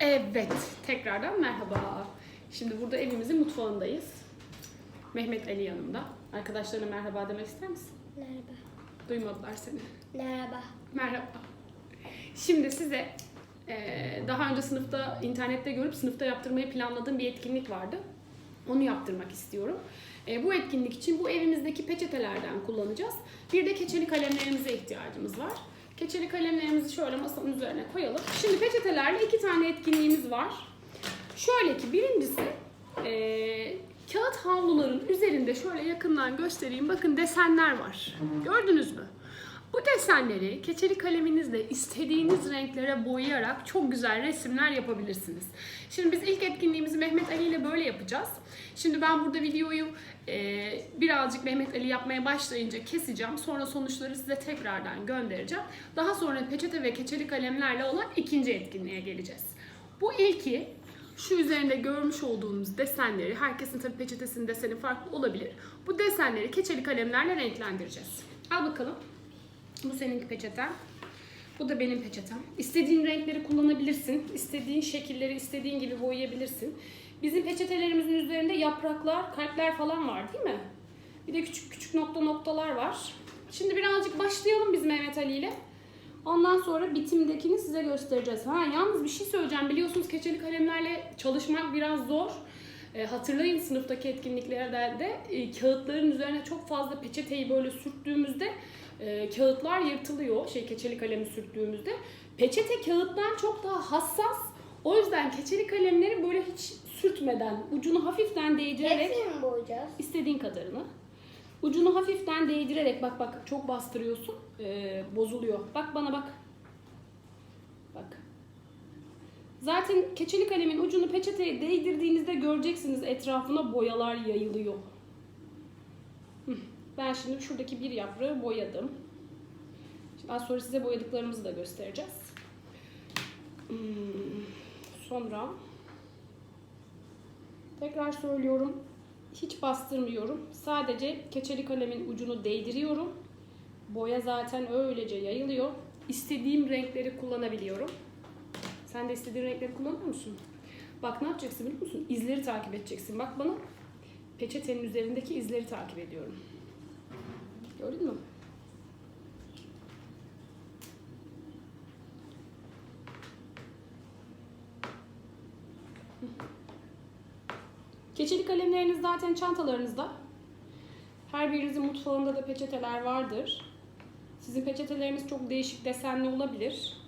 Evet, tekrardan merhaba. Şimdi burada evimizin mutfağındayız. Mehmet Ali yanımda. Arkadaşlarına merhaba demek ister misin? Merhaba. Duymadılar seni. Merhaba. Merhaba. Şimdi size eee, daha önce sınıfta, internette görüp sınıfta yaptırmayı planladığım bir etkinlik vardı. Onu yaptırmak istiyorum. Eee, bu etkinlik için bu evimizdeki peçetelerden kullanacağız. Bir de keçeli kalemlerimize ihtiyacımız var. Keçeli kalemlerimizi şöyle masanın üzerine koyalım. Şimdi peçetelerle iki tane etkinliğimiz var. Şöyle ki birincisi eee, kağıt havluların üzerinde şöyle yakından göstereyim. Bakın desenler var. Gördünüz mü? Bu desenleri keçeli kaleminizle istediğiniz renklere boyayarak çok güzel resimler yapabilirsiniz. Şimdi biz ilk etkinliğimizi Mehmet Ali ile böyle yapacağız. Şimdi ben burada videoyu e, birazcık Mehmet Ali yapmaya başlayınca keseceğim. Sonra sonuçları size tekrardan göndereceğim. Daha sonra peçete ve keçeli kalemlerle olan ikinci etkinliğe geleceğiz. Bu ilki şu üzerinde görmüş olduğunuz desenleri, herkesin tabii peçetesinin deseni farklı olabilir. Bu desenleri keçeli kalemlerle renklendireceğiz. Al bakalım. Bu senin peçeten. Bu da benim peçetem. İstediğin renkleri kullanabilirsin. İstediğin şekilleri istediğin gibi boyayabilirsin. Bizim peçetelerimizin üzerinde yapraklar, kalpler falan var değil mi? Bir de küçük küçük nokta noktalar var. Şimdi birazcık başlayalım biz Mehmet Ali ile. Ondan sonra bitimdekini size göstereceğiz. Ha yalnız bir şey söyleyeceğim. Biliyorsunuz keçeli kalemlerle çalışmak biraz zor. E, hatırlayın sınıftaki etkinliklerde de e, kağıtların üzerine çok fazla peçeteyi böyle sürttüğümüzde e, kağıtlar yırtılıyor. Şey keçeli kalemi sürttüğümüzde. Peçete kağıttan çok daha hassas. O yüzden keçeli kalemleri böyle hiç sürtmeden, ucunu hafiften değdirerek Hepsini mi boyayacağız? istediğin kadarını. Ucunu hafiften değdirerek bak bak çok bastırıyorsun. e, bozuluyor. Bak bana bak. Bak. Zaten keçeli kalemin ucunu peçeteye değdirdiğinizde göreceksiniz etrafına boyalar yayılıyor. Ben şimdi şuradaki bir yaprağı boyadım. Şimdi az sonra size boyadıklarımızı da göstereceğiz. Sonra tekrar söylüyorum. Hiç bastırmıyorum. Sadece keçeli kalemin ucunu değdiriyorum. Boya zaten öylece yayılıyor. İstediğim renkleri kullanabiliyorum. Sen de istediğin renkleri kullanıyor musun? Bak ne yapacaksın biliyor musun? İzleri takip edeceksin. Bak bana. Peçetenin üzerindeki izleri takip ediyorum. Gördün mü? Keçeli kalemleriniz zaten çantalarınızda. Her birinizin mutfağında da peçeteler vardır. Sizin peçeteleriniz çok değişik desenli olabilir.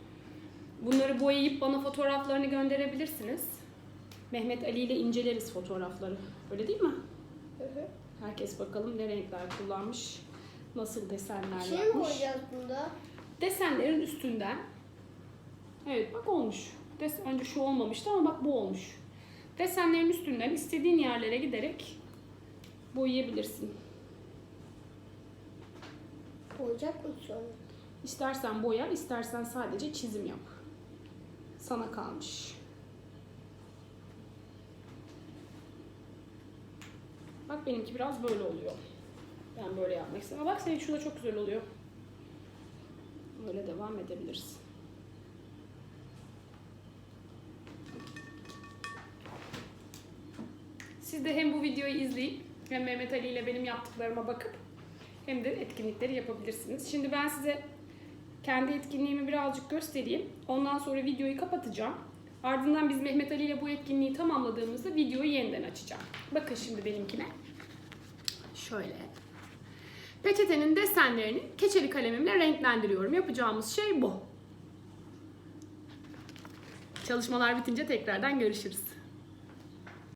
Bunları boyayıp bana fotoğraflarını gönderebilirsiniz. Mehmet Ali ile inceleriz fotoğrafları. Öyle değil mi? Hı hı. Herkes bakalım ne renkler kullanmış, nasıl desenler Şey mi yapmış. boyayacağız bunda? Desenlerin üstünden. Evet bak olmuş. Des önce şu olmamıştı ama bak bu olmuş. Desenlerin üstünden istediğin yerlere giderek boyayabilirsin. Boyayacak mısın? İstersen boya, istersen sadece çizim yap. Sana kalmış. Bak benimki biraz böyle oluyor. Ben böyle yapmak. Ama Bak senin şurada çok güzel oluyor. Böyle devam edebiliriz. Siz de hem bu videoyu izleyip hem Mehmet Ali ile benim yaptıklarıma bakıp hem de etkinlikleri yapabilirsiniz. Şimdi ben size kendi etkinliğimi birazcık göstereyim. Ondan sonra videoyu kapatacağım. Ardından biz Mehmet Ali ile bu etkinliği tamamladığımızda videoyu yeniden açacağım. Bakın şimdi benimkine. Şöyle. Peçetenin desenlerini keçeli kalemimle renklendiriyorum. Yapacağımız şey bu. Çalışmalar bitince tekrardan görüşürüz.